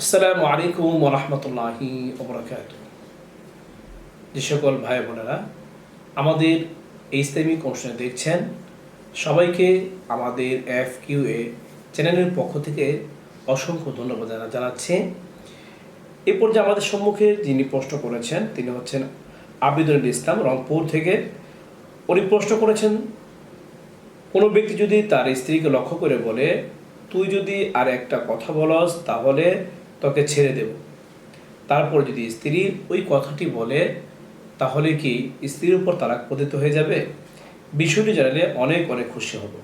আসসালামু আলাইকুম ওরহমতুল্লাহি ওবরাকাত যে সকল ভাই বোনেরা, আমাদের এই ইসলামিক অনুষ্ঠানে দেখছেন, সবাইকে আমাদের এফ কিউ এ চ্যানেলের পক্ষ থেকে অসংখ্য ধন্যবাদ জানা- জানাচ্ছি। এ পর্যায়ে আমাদের সম্মুখে যিনি প্রশ্ন করেছেন, তিনি হচ্ছেন আবিদুল ইসলাম রংপুর থেকে। উনি প্রশ্ন করেছেন, কোনো ব্যক্তি যদি তার স্ত্রীকে লক্ষ্য করে বলে, তুই যদি আর একটা কথা বলস, তাহলে তোকে ছেড়ে দেব। তারপর যদি স্ত্রী ওই কথাটি বলে, তাহলে কি স্ত্রীর উপর তালাক পতিত হয়ে যাবে? বিষয়টি জানালে অনেক অনেক খুশি হব।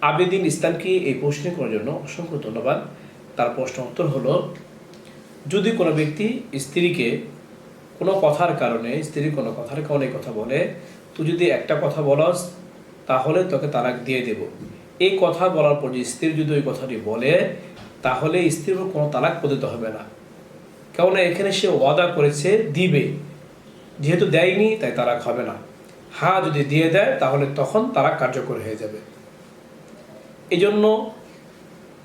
আবেদিন ইসলামকে এই প্রশ্ন করার জন্য অসংখ্য ধন্যবাদ। তার প্রশ্ন উত্তর হলো, যদি কোনো ব্যক্তি স্ত্রীকে কোনো কথার কারণে স্ত্রীর কোনো কথার কারণে কথা বলে, তুই যদি একটা কথা বলস, তাহলে তোকে তালাক দিয়ে দেব। এই কথা বলার পর যে স্ত্রী যদি ওই কথাটি বলে তাহলে স্ত্রীর উপর কোনো তালাক পতিত হবে না। কেননা এখানে সে ওয়াদা করেছে, দিবে। যেহেতু দেয়নি, তাই তালাক হবে না। হ্যাঁ যদি দিয়ে দেয়, তাহলে তখন তালাক কার্যকর হয়ে যাবে। এই জন্য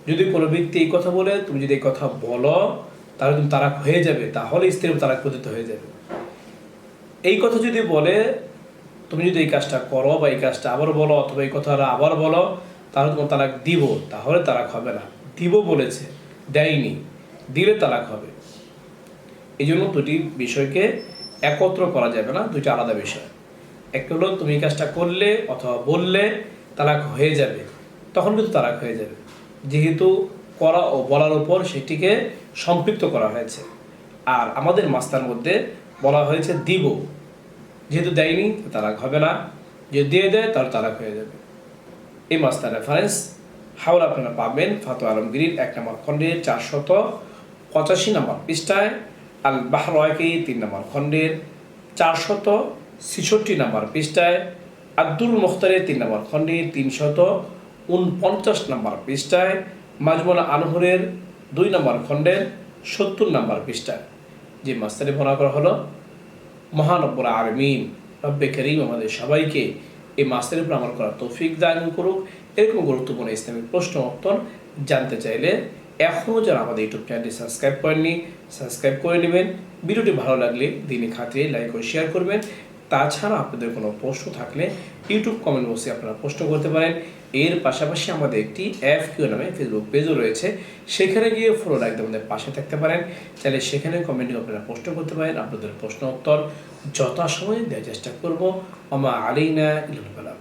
যদি কোনো ব্যক্তি এই কথা বলে, তুমি যদি এই কথা বলো, তাহলে তুমি তারাক হয়ে যাবে। তাহলে স্ত্রীর তারাক পতিত হয়ে যাবে। এই কথা যদি বলে, তুমি যদি এই কাজটা করো বা এই কাজটা আবার বলো, অথবা এই কথাটা আবার বলো, তাহলে তোমার তালাক দিব। তাহলে তালাক হবে না। দিব বলেছে, দেয়নি, দিলে তালাক হবে। এই জন্য দুটি বিষয়কে একত্র করা যাবে না, দুইটা আলাদা বিষয়। একটা হলো, তুমি কাজটা করলে অথবা বললে তালাক হয়ে যাবে, তখন কিন্তু তালাক হয়ে যাবে। যেহেতু করা ও বলার উপর সেটিকে সম্পৃক্ত করা হয়েছে। আর আমাদের মাস্তার মধ্যে বলা হয়েছে, দিব। যেহেতু দেয়নি, তালাক হবে না। যে দিয়ে দেয়, তাহলে তালাক হয়ে যাবে। এই মাস্তার রেফারেন্স হাওড়া আপনারা পাবেন ফাতো আলমগীর এক নম্বর খণ্ডের চারশত পঁচাশি নম্বর পৃষ্ঠায়, আল বাহরয়কে তিন নম্বর খণ্ডের চারশত ছেষট্টি নম্বর পৃষ্ঠায়, আব্দুল মুখতারের তিন নম্বর খণ্ডের তিনশত উনপঞ্চাশ নম্বর পৃষ্ঠায় মাজমুল আনহরের দুই নম্বর খণ্ডের সত্তর নম্বর পৃষ্ঠায়। যে মাস্টারে বলা করা হলো মহানব্বর আরমিন রব্বে করিম আমাদের সবাইকে এই মাসের উপর আমল করার তৌফিক দান করুক। এরকম গুরুত্বপূর্ণ ইসলামিক প্রশ্ন উত্তর জানতে চাইলে এখনও যারা আমাদের ইউটিউব চ্যানেলটি সাবস্ক্রাইব করেননি, সাবস্ক্রাইব করে নেবেন। ভিডিওটি ভালো লাগলে দিনে খাতিরে লাইক ও শেয়ার করবেন। তাছাড়া আপনাদের কোনো প্রশ্ন থাকলে ইউটিউব কমেন্ট বক্সে আপনারা প্রশ্ন করতে পারেন। এর পাশাপাশি আমাদের একটি অ্যাপ কিউ নামে ফেসবুক পেজও রয়েছে। সেখানে গিয়ে ফলো রাখতে আমাদের পাশে থাকতে পারেন। চাইলে সেখানে কমেন্টে আপনারা প্রশ্ন করতে পারেন। আপনাদের প্রশ্ন উত্তর যথাসময়ে দেওয়ার চেষ্টা করব। আমা আলিনা ইলুল বালাগ